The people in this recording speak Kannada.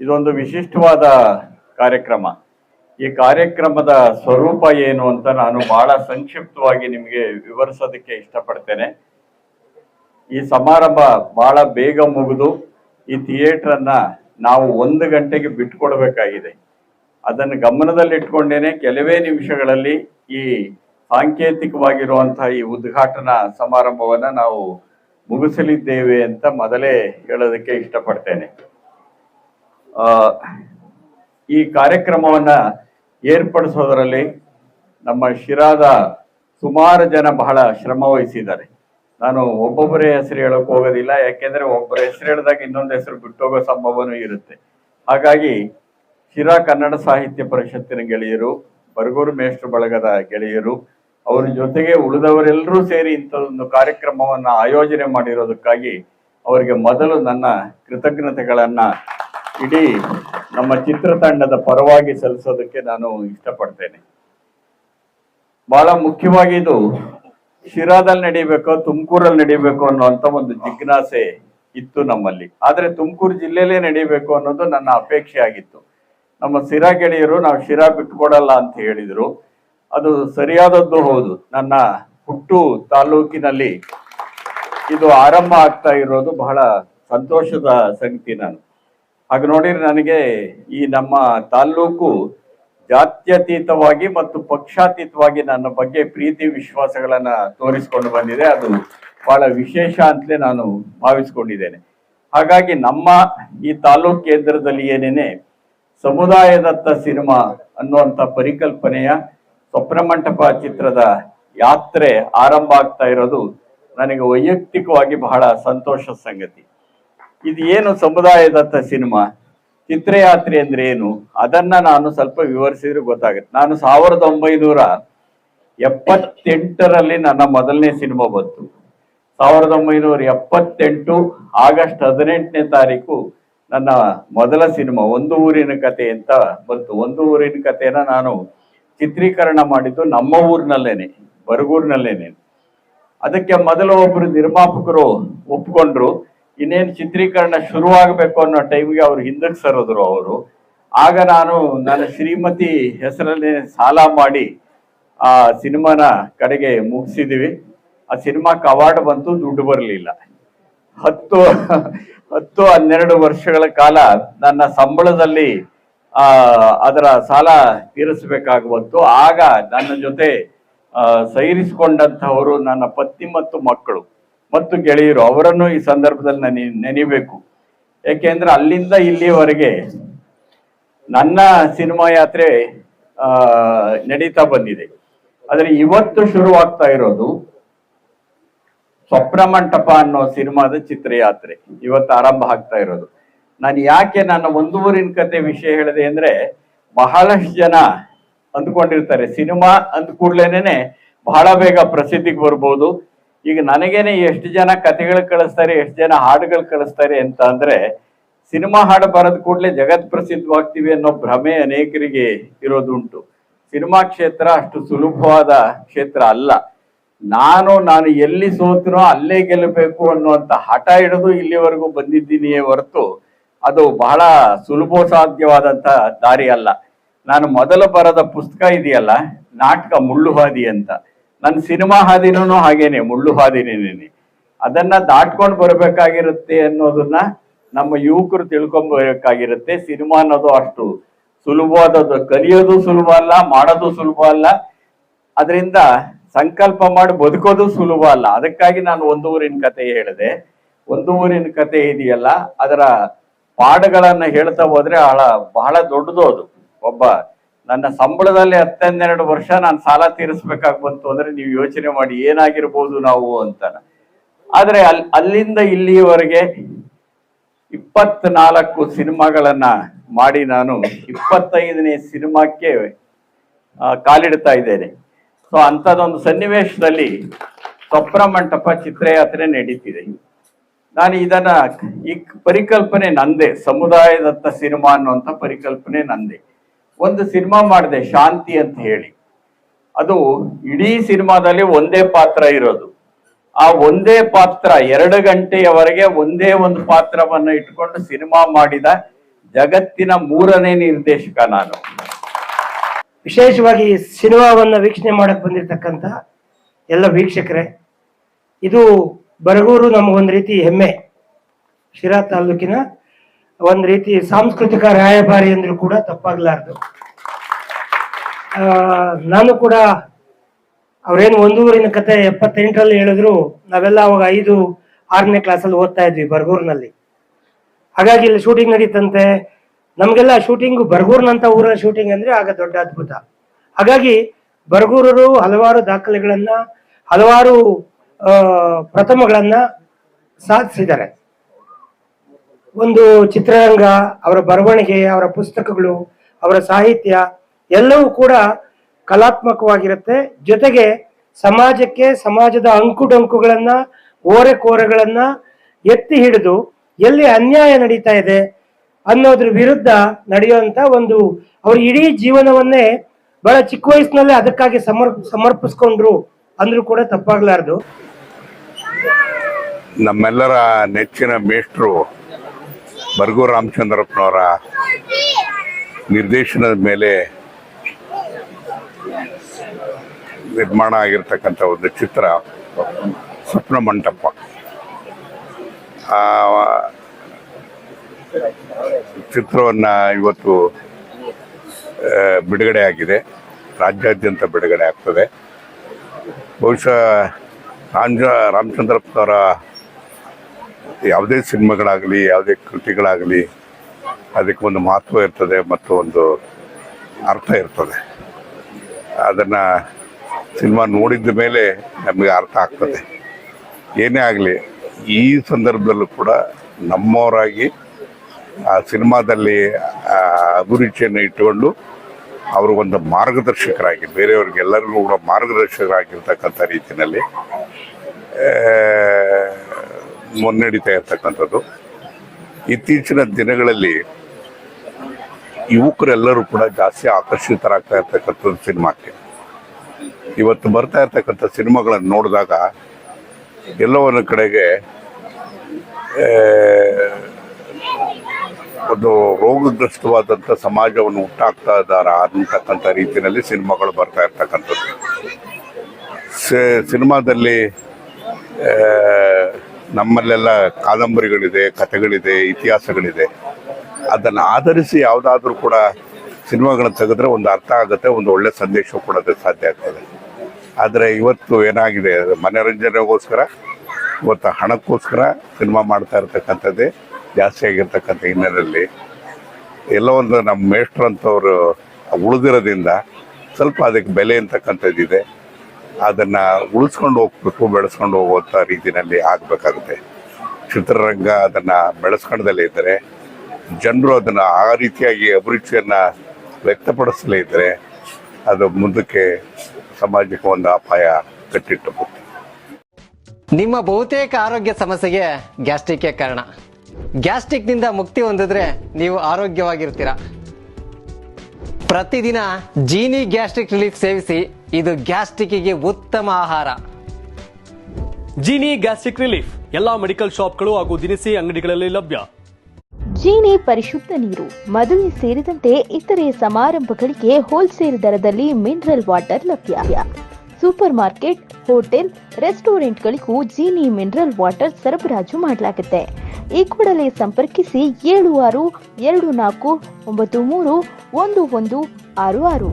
ಇದೊಂದು ವಿಶಿಷ್ಟವಾದ ಕಾರ್ಯಕ್ರಮ. ಈ ಕಾರ್ಯಕ್ರಮದ ಸ್ವರೂಪ ಏನು ಅಂತ ನಾನು ಬಹಳ ಸಂಕ್ಷಿಪ್ತವಾಗಿ ನಿಮಗೆ ವಿವರಿಸೋದಕ್ಕೆ ಇಷ್ಟಪಡ್ತೇನೆ. ಈ ಸಮಾರಂಭ ಬಹಳ ಬೇಗ ಮುಗಿದು ಈ ಥಿಯೇಟರ್ ಅನ್ನ ನಾವು ಒಂದು ಗಂಟೆಗೆ ಬಿಟ್ಕೊಡ್ಬೇಕಾಗಿದೆ. ಅದನ್ನು ಗಮನದಲ್ಲಿಟ್ಕೊಂಡೇನೆ ಕೆಲವೇ ನಿಮಿಷಗಳಲ್ಲಿ ಈ ಸಾಂಕೇತಿಕವಾಗಿರುವಂತಹ ಈ ಉದ್ಘಾಟನಾ ಸಮಾರಂಭವನ್ನ ನಾವು ಮುಗಿಸಲಿದ್ದೇವೆ ಅಂತ ಮೊದಲೇ ಹೇಳೋದಕ್ಕೆ ಇಷ್ಟಪಡ್ತೇನೆ. ಈ ಕಾರ್ಯಕ್ರಮವನ್ನ ಏರ್ಪಡಿಸೋದರಲ್ಲಿ ನಮ್ಮ ಶಿರಾದ ಸುಮಾರು ಜನ ಬಹಳ ಶ್ರಮ ವಹಿಸಿದ್ದಾರೆ. ನಾನು ಒಬ್ಬೊಬ್ಬರೇ ಹೆಸರು ಹೇಳಕ್ ಹೋಗೋದಿಲ್ಲ, ಯಾಕೆಂದ್ರೆ ಒಬ್ಬರ ಹೆಸರು ಹೇಳಿದಾಗ ಇನ್ನೊಂದು ಹೆಸರು ಬಿಟ್ಟೋಗೋ ಸಂಭವನೂ ಇರುತ್ತೆ. ಹಾಗಾಗಿ ಶಿರಾ ಕನ್ನಡ ಸಾಹಿತ್ಯ ಪರಿಷತ್ತಿನ ಗೆಳೆಯರು, ಬರಗೂರು ಮೇಷ್ಟ್ರ ಬಳಗದ ಗೆಳೆಯರು, ಅವರ ಜೊತೆಗೆ ಉಳಿದವರೆಲ್ಲರೂ ಸೇರಿ ಇಂಥದೊಂದು ಕಾರ್ಯಕ್ರಮವನ್ನ ಆಯೋಜನೆ ಮಾಡಿರೋದಕ್ಕಾಗಿ ಅವರಿಗೆ ಮೊದಲು ನನ್ನ ಕೃತಜ್ಞತೆಗಳನ್ನ ಇಡೀ ನಮ್ಮ ಚಿತ್ರತಂಡದ ಪರವಾಗಿ ಸಲ್ಲಿಸೋದಕ್ಕೆ ನಾನು ಇಷ್ಟಪಡ್ತೇನೆ. ಬಹಳ ಮುಖ್ಯವಾಗಿ ಇದು ಶಿರಾದಲ್ಲಿ ನಡೀಬೇಕು, ತುಮಕೂರಲ್ಲಿ ನಡೀಬೇಕು ಅನ್ನುವಂಥ ಒಂದು ಜಿಜ್ಞಾಸೆ ಇತ್ತು ನಮ್ಮಲ್ಲಿ. ಆದ್ರೆ ತುಮಕೂರು ಜಿಲ್ಲೆಯಲ್ಲೇ ನಡೀಬೇಕು ಅನ್ನೋದು ನನ್ನ ಅಪೇಕ್ಷೆ ಆಗಿತ್ತು. ನಮ್ಮ ಸಿರಾ ಗೆಳೆಯರು ನಾವು ಶಿರಾ ಬಿಟ್ಕೊಡಲ್ಲ ಅಂತ ಹೇಳಿದ್ರು. ಅದು ಸರಿಯಾದದ್ದು ಹೌದು. ನನ್ನ ಹುಟ್ಟು ತಾಲೂಕಿನಲ್ಲಿ ಇದು ಆರಂಭ ಆಗ್ತಾ ಇರೋದು ಬಹಳ ಸಂತೋಷದ ಸಂಗತಿ ನಾನು. ಹಾಗೆ ನೋಡಿದ್ರೆ ನನಗೆ ಈ ನಮ್ಮ ತಾಲ್ಲೂಕು ಜಾತ್ಯತೀತವಾಗಿ ಮತ್ತು ಪಕ್ಷಾತೀತವಾಗಿ ನನ್ನ ಬಗ್ಗೆ ಪ್ರೀತಿ ವಿಶ್ವಾಸಗಳನ್ನ ತೋರಿಸಿಕೊಂಡು ಬಂದಿದೆ. ಅದು ಬಹಳ ವಿಶೇಷ ಅಂತಲೇ ನಾನು ಭಾವಿಸ್ಕೊಂಡಿದ್ದೇನೆ. ಹಾಗಾಗಿ ನಮ್ಮ ಈ ತಾಲೂಕ್ ಕೇಂದ್ರದಲ್ಲಿ ಏನೇನೆ ಸಮುದಾಯದತ್ತ ಸಿನಿಮಾ ಅನ್ನುವಂಥ ಪರಿಕಲ್ಪನೆಯ ಸ್ವಪ್ನ ಮಂಟಪ ಚಿತ್ರದ ಯಾತ್ರೆ ಆರಂಭ ಆಗ್ತಾ ಇರೋದು ನನಗೆ ವೈಯಕ್ತಿಕವಾಗಿ ಬಹಳ ಸಂತೋಷದ ಸಂಗತಿ. ಇದು ಏನು ಸಮುದಾಯದತ್ತ ಸಿನಿಮಾ? ಚಿತ್ರಯಾತ್ರೆ ಅಂದ್ರೆ ಏನು? ಅದನ್ನ ನಾನು ಸ್ವಲ್ಪ ವಿವರಿಸಿದ್ರೆ ಗೊತ್ತಾಗುತ್ತೆ. ನಾನು ಸಾವಿರದ ಒಂಬೈನೂರ ಎಪ್ಪತ್ತೆಂಟರಲ್ಲಿ ನನ್ನ ಮೊದಲನೇ ಸಿನಿಮಾ ಬಂತು. ಸಾವಿರದ ಒಂಬೈನೂರ ಎಪ್ಪತ್ತೆಂಟು ಆಗಸ್ಟ್ ಹದಿನೆಂಟನೇ ತಾರೀಕು ನನ್ನ ಮೊದಲ ಸಿನಿಮಾ, ಒಂದು ಊರಿನ ಕತೆ ಅಂತ ಬಂತು. ಒಂದು ಊರಿನ ಕಥೆನ ನಾನು ಚಿತ್ರೀಕರಣ ಮಾಡಿದ್ದು ನಮ್ಮ ಊರಿನಲ್ಲೇನೆ, ಬರಗೂರಿನಲ್ಲೇನೆ. ಅದಕ್ಕೆ ಮೊದಲು ಒಬ್ಬರು ನಿರ್ಮಾಪಕರು ಒಪ್ಕೊಂಡ್ರು. ಇನ್ನೇನು ಚಿತ್ರೀಕರಣ ಶುರುವಾಗಬೇಕು ಅನ್ನೋ ಟೈಮ್ಗೆ ಅವ್ರು ಹಿಂದಕ್ಕೆ ಸರಿದ್ರು ಅವರು. ಆಗ ನಾನು ನನ್ನ ಶ್ರೀಮತಿ ಹೆಸರಲ್ಲೇ ಸಾಲ ಮಾಡಿ ಆ ಸಿನಿಮಾನ ಕಡೆಗೆ ಮುಗಿಸಿದ್ವಿ. ಆ ಸಿನಿಮಾಕ್ಕೆ ಅವಾರ್ಡ್ ಬಂತು, ದುಡ್ಡು ಬರಲಿಲ್ಲ. ಹತ್ತು ಹತ್ತು, ಹನ್ನೆರಡು ವರ್ಷಗಳ ಕಾಲ ನನ್ನ ಸಂಬಳದಲ್ಲಿ, ಆ, ಅದರ ಸಾಲ ತೀರಿಸಬೇಕಾಗುವಂತು, ಆಗ ನನ್ನ ಜೊತೆ ಸೈರಿಸಿಕೊಂಡಂತಹವರು ನನ್ನ ಪತ್ನಿ ಮತ್ತು ಮಕ್ಕಳು. ಮತ್ತು ಗೆಳೆಯರು ಅವರನ್ನು ಈ ಸಂದರ್ಭದಲ್ಲಿ ನನಿ ನೆನಿಬೇಕು ಏಕೆಂದ್ರೆ ಅಲ್ಲಿಂದ ಇಲ್ಲಿಯವರೆಗೆ ನನ್ನ ಸಿನಿಮಾ ಯಾತ್ರೆ ನಡೀತಾ ಬಂದಿದೆ. ಆದ್ರೆ ಇವತ್ತು ಶುರುವಾಗ್ತಾ ಇರೋದು ಸ್ವಪ್ನ ಮಂಟಪ ಅನ್ನೋ ಸಿನಿಮಾದ ಚಿತ್ರಯಾತ್ರೆ. ಇವತ್ತು ಆರಂಭ ಆಗ್ತಾ ಇರೋದು. ನಾನು ಯಾಕೆ ನನ್ನ ಒಂದು ಊರಿನ ಕತೆ ವಿಷಯ ಹೇಳಿದೆ ಅಂದ್ರೆ ಬಹಳಷ್ಟು ಜನ ಅಂದ್ಕೊಂಡಿರ್ತಾರೆ. ಸಿನಿಮಾ ಅಂದ ಕೂಡ್ಲೇನೆ ಬಹಳ ಬೇಗ ಪ್ರಸಿದ್ಧಿಗೆ ಬರ್ಬೋದು. ಈಗ ನನಗೇನೆ ಎಷ್ಟು ಜನ ಕಥೆಗಳು ಕಳಿಸ್ತಾರೆ, ಎಷ್ಟು ಜನ ಹಾಡುಗಳು ಕಳಿಸ್ತಾರೆ ಅಂತ ಅಂದ್ರೆ, ಸಿನಿಮಾ ಹಾಡು ಬರೆದ ಕೂಡಲೇ ಜಗತ್ ಪ್ರಸಿದ್ಧವಾಗ್ತೀವಿ ಅನ್ನೋ ಭ್ರಮೆ ಅನೇಕರಿಗೆ ಇರೋದುಂಟು. ಸಿನಿಮಾ ಕ್ಷೇತ್ರ ಅಷ್ಟು ಸುಲಭವಾದ ಕ್ಷೇತ್ರ ಅಲ್ಲ. ನಾನು ನಾನು ಎಲ್ಲಿ ಸೋತನೋ ಅಲ್ಲೇ ಗೆಲ್ಲಬೇಕು ಅನ್ನುವಂತ ಹಠ ಹಿಡಿದು ಇಲ್ಲಿವರೆಗೂ ಬಂದಿದ್ದೀನಿಯೇ ಹೊರತು ಅದು ಬಹಳ ಸುಲಭ ಸಾಧ್ಯವಾದಂತ ದಾರಿ ಅಲ್ಲ. ನಾನು ಮೊದಲು ಬರದ ಪುಸ್ತಕ ಇದೆಯಲ್ಲ, ನಾಟಕ ಮುಳ್ಳುಹಾದಿ ಅಂತ. ನನ್ನ ಸಿನಿಮಾ ಹಾದಿನೂ ಹಾಗೇನೆ, ಮುಳ್ಳು ಹಾದಿನೇನೆ ಅದನ್ನ ದಾಟ್ಕೊಂಡು ಬರಬೇಕಾಗಿರುತ್ತೆ ಅನ್ನೋದನ್ನ ನಮ್ಮ ಯುವಕರು ತಿಳ್ಕೊಬೇಕಾಗಿರುತ್ತೆ ಸಿನಿಮಾ ಅನ್ನೋದು ಅಷ್ಟು ಸುಲಭವಾದದ್ದು ಕಲಿಯೋದು ಸುಲಭ ಅಲ್ಲ, ಮಾಡೋದು ಸುಲಭ ಅಲ್ಲ. ಅದರಿಂದ ಸಂಕಲ್ಪ ಮಾಡಿ ಬದುಕೋದು ಸುಲಭ ಅಲ್ಲ. ಅದಕ್ಕಾಗಿ ನಾನು ಒಂದು ಊರಿನ ಕತೆ ಹೇಳಿದೆ. ಒಂದು ಊರಿನ ಕತೆ ಇದೆಯಲ್ಲ, ಅದರ ಪಾಡುಗಳನ್ನ ಹೇಳ್ತಾ ಹೋದ್ರೆ ಬಹಳ ಬಹಳ ದೊಡ್ಡದು ಅದು. ಒಬ್ಬ ನನ್ನ ಸಂಬಳದಲ್ಲಿ ಹತ್ತನ್ನೆರಡು ವರ್ಷ ನಾನು ಸಾಲ ತೀರಿಸ್ಬೇಕಾಗಿ ಅಂದ್ರೆ ನೀವು ಯೋಚನೆ ಮಾಡಿ ಏನಾಗಿರ್ಬೋದು ನಾವು ಅಂತ ಆದ್ರೆ ಅಲ್, ಅಲ್ಲಿಂದ ಇಲ್ಲಿಯವರೆಗೆ ಇಪ್ಪತ್ನಾಲ್ಕು ಸಿನಿಮಾಗಳನ್ನ ಮಾಡಿ ನಾನು ಇಪ್ಪತ್ತೈದನೇ ಸಿನಿಮಾಕ್ಕೆ ಕಾಲಿಡ್ತಾ ಇದ್ದೇನೆ. ಸೊ ಅಂಥದ್ದೊಂದು ಸನ್ನಿವೇಶದಲ್ಲಿ ಸ್ವಪ್ನ ಮಂಟಪ ಚಿತ್ರಯಾತ್ರೆ ನಡೀತಿದೆ. ನಾನು ಇದನ್ನ ಈ ಪರಿಕಲ್ಪನೆ ನಂದೆ, ಸಮುದಾಯದತ್ತ ಸಿನಿಮಾ ಅನ್ನುವಂಥ ಪರಿಕಲ್ಪನೆ ನಂದೆ. ಒಂದು ಸಿನಿಮಾ ಮಾಡಿದೆ, ಶಾಂತಿ ಅಂತ ಹೇಳಿ. ಅದು ಇಡೀ ಸಿನಿಮಾದಲ್ಲಿ ಒಂದೇ ಪಾತ್ರ ಇರೋದು. ಆ ಒಂದೇ ಪಾತ್ರ ಎರಡು ಗಂಟೆಯವರೆಗೆ ಒಂದೇ ಒಂದು ಪಾತ್ರವನ್ನು ಇಟ್ಕೊಂಡು ಸಿನಿಮಾ ಮಾಡಿದ ಜಗತ್ತಿನ ಮೂರನೇ ನಿರ್ದೇಶಕ ನಾನು. ವಿಶೇಷವಾಗಿ ಸಿನಿಮಾವನ್ನು ವೀಕ್ಷಣೆ ಮಾಡಕ್ ಬಂದಿರತಕ್ಕಂತ ಎಲ್ಲ ವೀಕ್ಷಕರೇ, ಇದು ಬರಗೂರು ನಮಗೊಂದು ರೀತಿ ಹೆಮ್ಮೆ. ಶಿರಾ ತಾಲೂಕಿನ ಒಂದು ರೀತಿ ಸಾಂಸ್ಕೃತಿಕ ರಾಯಭಾರಿ ಅಂದ್ರೂ ಕೂಡ ತಪ್ಪಾಗ್ಲಾರ್ದು. ನಾನು ಕೂಡ ಅವ್ರೇನು ಒಂದೂರಿನ ಕತೆ ಎಪ್ಪತ್ತೆಂಟರಲ್ಲಿ ಹೇಳಿದ್ರು, ನಾವೆಲ್ಲ ಅವಾಗ ಐದು, ಆರನೇ ಕ್ಲಾಸಲ್ಲಿ ಓದ್ತಾ ಇದ್ವಿ ಬರ್ಗೂರ್ನಲ್ಲಿ. ಹಾಗಾಗಿ ಇಲ್ಲಿ ಶೂಟಿಂಗ್ ನಡೀತಂತೆ. ನಮಗೆಲ್ಲ ಶೂಟಿಂಗು ಬರಗೂರ್ನಂತ ಊರ ಶೂಟಿಂಗ್ ಅಂದ್ರೆ ಆಗ ದೊಡ್ಡ ಅದ್ಭುತ. ಹಾಗಾಗಿ ಬರ್ಗೂರರು ಹಲವಾರು ದಾಖಲೆಗಳನ್ನ, ಹಲವಾರು ಪ್ರಥಮಗಳನ್ನ ಸಾಧಿಸಿದ್ದಾರೆ. ಒಂದು ಚಿತ್ರರಂಗ, ಅವರ ಬರವಣಿಗೆ, ಅವರ ಪುಸ್ತಕಗಳು, ಅವರ ಸಾಹಿತ್ಯ ಎಲ್ಲವೂ ಕೂಡ ಕಲಾತ್ಮಕವಾಗಿರುತ್ತೆ. ಜೊತೆಗೆ ಸಮಾಜಕ್ಕೆ ಸಮಾಜದ ಅಂಕುಡೊಂಕುಗಳನ್ನ, ಓರೆಕೋರೆಗಳನ್ನ ಎತ್ತಿ ಹಿಡಿದು ಎಲ್ಲಿ ಅನ್ಯಾಯ ನಡೀತಾ ಇದೆ ಅನ್ನೋದ್ರ ವಿರುದ್ಧ ನಡೆಯುವಂತ ಒಂದು ಅವ್ರ ಇಡೀ ಜೀವನವನ್ನೇ ಬಹಳ ಚಿಕ್ಕ ವಯಸ್ಸಿನಲ್ಲೇ ಅದಕ್ಕಾಗಿ ಸಮರ್, ಸಮರ್ಪಿಸ್ಕೊಂಡ್ರು ಅಂದ್ರೂ ಕೂಡ ತಪ್ಪಾಗ್ಲಾರ್ದು. ನಮ್ಮೆಲ್ಲರ ನೆಚ್ಚಿನ ಮೇಷ್ಟ್ರು ಬರ್ಗು ರಾಮಚಂದ್ರಪ್ಪನವರ ನಿರ್ದೇಶನದ ಮೇಲೆ ನಿರ್ಮಾಣ ಆಗಿರ್ತಕ್ಕಂಥ ಒಂದು ಚಿತ್ರ, ಸ್ವಪ್ನ ಮಂಟಪ. ಚಿತ್ರವನ್ನು ಇವತ್ತು ಬಿಡುಗಡೆ ಆಗಿದೆ. ರಾಜ್ಯಾದ್ಯಂತ ಬಿಡುಗಡೆ ಆಗ್ತದೆ. ಬಹುಶಃ ರಾಮ ರಾಮಚಂದ್ರಪ್ಪನವರ ಯಾವುದೇ ಸಿನಿಮಾಗಳಾಗಲಿ, ಯಾವುದೇ ಕೃತಿಗಳಾಗಲಿ ಅದಕ್ಕೆ ಒಂದು ಮಹತ್ವ ಇರ್ತದೆ ಮತ್ತು ಒಂದು ಅರ್ಥ ಇರ್ತದೆ. ಅದನ್ನು ಸಿನಿಮಾ ನೋಡಿದ ಮೇಲೆ ನಮಗೆ ಅರ್ಥ ಆಗ್ತದೆ. ಏನೇ ಆಗಲಿ, ಈ ಸಂದರ್ಭದಲ್ಲೂ ಕೂಡ ನಮ್ಮವರಾಗಿ ಆ ಸಿನಿಮಾದಲ್ಲಿ ಅಭಿರುಚಿಯನ್ನು ಇಟ್ಟುಕೊಂಡು ಅವರು ಒಂದು ಮಾರ್ಗದರ್ಶಕರಾಗಿ, ಬೇರೆಯವ್ರಿಗೆಲ್ಲರಿಗೂ ಕೂಡ ಮಾರ್ಗದರ್ಶಕರಾಗಿರ್ತಕ್ಕಂಥ ರೀತಿಯಲ್ಲಿ ಮುನ್ನಡೀತಾ ಇರ್ತಕ್ಕಂಥದ್ದು. ಇತ್ತೀಚಿನ ದಿನಗಳಲ್ಲಿ ಯುವಕರೆಲ್ಲರೂ ಕೂಡ ಜಾಸ್ತಿ ಆಕರ್ಷಿತರಾಗ್ತಾ ಇರ್ತಕ್ಕಂಥದ್ದು ಸಿನಿಮಾಕ್ಕೆ. ಇವತ್ತು ಬರ್ತಾ ಇರ್ತಕ್ಕಂಥ ಸಿನಿಮಾಗಳನ್ನು ನೋಡಿದಾಗ ಎಲ್ಲೋ ಒಂದು ಕಡೆಗೆ ಒಂದು ರೋಗಗ್ರಸ್ತವಾದಂಥ ಸಮಾಜವನ್ನು ಹುಟ್ಟಾಕ್ತಾ ಇದ್ದಾರ ಅಂತಕ್ಕಂಥ ರೀತಿಯಲ್ಲಿ ಸಿನಿಮಾಗಳು ಬರ್ತಾ ಇರ್ತಕ್ಕಂಥದ್ದು. ಸಿನಿಮಾದಲ್ಲಿ ನಮ್ಮಲ್ಲೆಲ್ಲ ಕಾದಂಬರಿಗಳಿದೆ, ಕಥೆಗಳಿದೆ, ಇತಿಹಾಸಗಳಿದೆ. ಅದನ್ನು ಆಧರಿಸಿ ಯಾವುದಾದ್ರೂ ಕೂಡ ಸಿನಿಮಾಗಳನ್ನ ತೆಗೆದ್ರೆ ಒಂದು ಅರ್ಥ ಆಗುತ್ತೆ, ಒಂದು ಒಳ್ಳೆ ಸಂದೇಶ ಕೊಡೋದಕ್ಕೆ ಸಾಧ್ಯ ಆಗ್ತದೆ. ಆದರೆ ಇವತ್ತು ಏನಾಗಿದೆ, ಮನೋರಂಜನೆಗೋಸ್ಕರ ಇವತ್ತು ಹಣಕ್ಕೋಸ್ಕರ ಸಿನಿಮಾ ಮಾಡ್ತಾ ಇರ್ತಕ್ಕಂಥದ್ದೇ ಜಾಸ್ತಿ ಆಗಿರ್ತಕ್ಕಂಥ ಹಿನ್ನೆಲೆಯಲ್ಲಿ. ಎಲ್ಲ ಒಂದು ನಮ್ಮ ಮೇಷ್ಟ್ರು ಅಂತವ್ರು ಉಳಿದಿರೋದ್ರಿಂದ ಸ್ವಲ್ಪ ಅದಕ್ಕೆ ಬೆಲೆ ಅಂತಕ್ಕಂಥದ್ದಿದೆ. ಅದನ್ನು ಉಳಿಸ್ಕೊಂಡು ಹೋಗ್ಬೇಕು, ಬೆಳೆಸ್ಕೊಂಡು ಹೋಗುವಂಥ ರೀತಿಯಲ್ಲಿ ಆಗಬೇಕಾಗುತ್ತೆ. ಚಿತ್ರರಂಗ ಅದನ್ನು ಬೆಳೆಸ್ಕೊಂಡದಲ್ಲೇ ಇದ್ದರೆ, ಜನರು ಅದನ್ನು ಆ ರೀತಿಯಾಗಿ ಅಭಿರುಚಿಯನ್ನು ವ್ಯಕ್ತಪಡಿಸಲೇ ಇದ್ದರೆ, ಅದು ಮುಂದಕ್ಕೆ ಸಮಾಜಕ್ಕೆ ಒಂದು ಅಪಾಯ ಕಟ್ಟಿಟ್ಟು ನಿಮ್ಮ ಬಹುತೇಕ ಆರೋಗ್ಯ ಸಮಸ್ಯೆಗೆ ಗ್ಯಾಸ್ಟ್ರಿಕ್ ಕಾರಣ. ಗ್ಯಾಸ್ಟ್ರಿಕ್ನಿಂದ ಮುಕ್ತಿ ಹೊಂದಿದ್ರೆ ನೀವು ಆರೋಗ್ಯವಾಗಿರ್ತೀರ. ಪ್ರತಿದಿನ ಜೀನಿ ಗ್ಯಾಸ್ಟ್ರಿಕ್ ರಿಲೀಫ್ ಸೇವಿಸಿ ಇದು ಗ್ಯಾಸ್ಟ್ರಿಕ್ಗೆ ಉತ್ತಮ ಆಹಾರ. Genie gastric relief. ಎಲ್ಲಾ ಮೆಡಿಕಲ್ ಶಾಪ್ಗಳು ಹಾಗೂ ದಿನಸಿ ಅಂಗಡಿಗಳಲ್ಲಿ ಲಭ್ಯ. ಜೀನಿ ಪರಿಶುದ್ಧ ನೀರು ಮದುವೆ ಸೇರಿದಂತೆ ಇತರೆ ಸಮಾರಂಭಗಳಿಗೆ ಹೋಲ್ಸೇಲ್ ದರದಲ್ಲಿ ಮಿನರಲ್ ವಾಟರ್ ಲಭ್ಯ. ಸೂಪರ್ ಮಾರ್ಕೆಟ್ ಹೋಟೆಲ್ ರೆಸ್ಟೋರೆಂಟ್ಗಳಿಗೂ ಜೀನಿ ಮಿನರಲ್ ವಾಟರ್ ಸರಬರಾಜು ಮಾಡಲಾಗುತ್ತೆ. ಈ ಕೂಡಲೇ ಸಂಪರ್ಕಿಸಿ ಏಳು ಆರು ಎರಡು ನಾಲ್ಕು ಒಂಬತ್ತು ಮೂರು ಒಂದು ಒಂದು ಆರು ಆರು.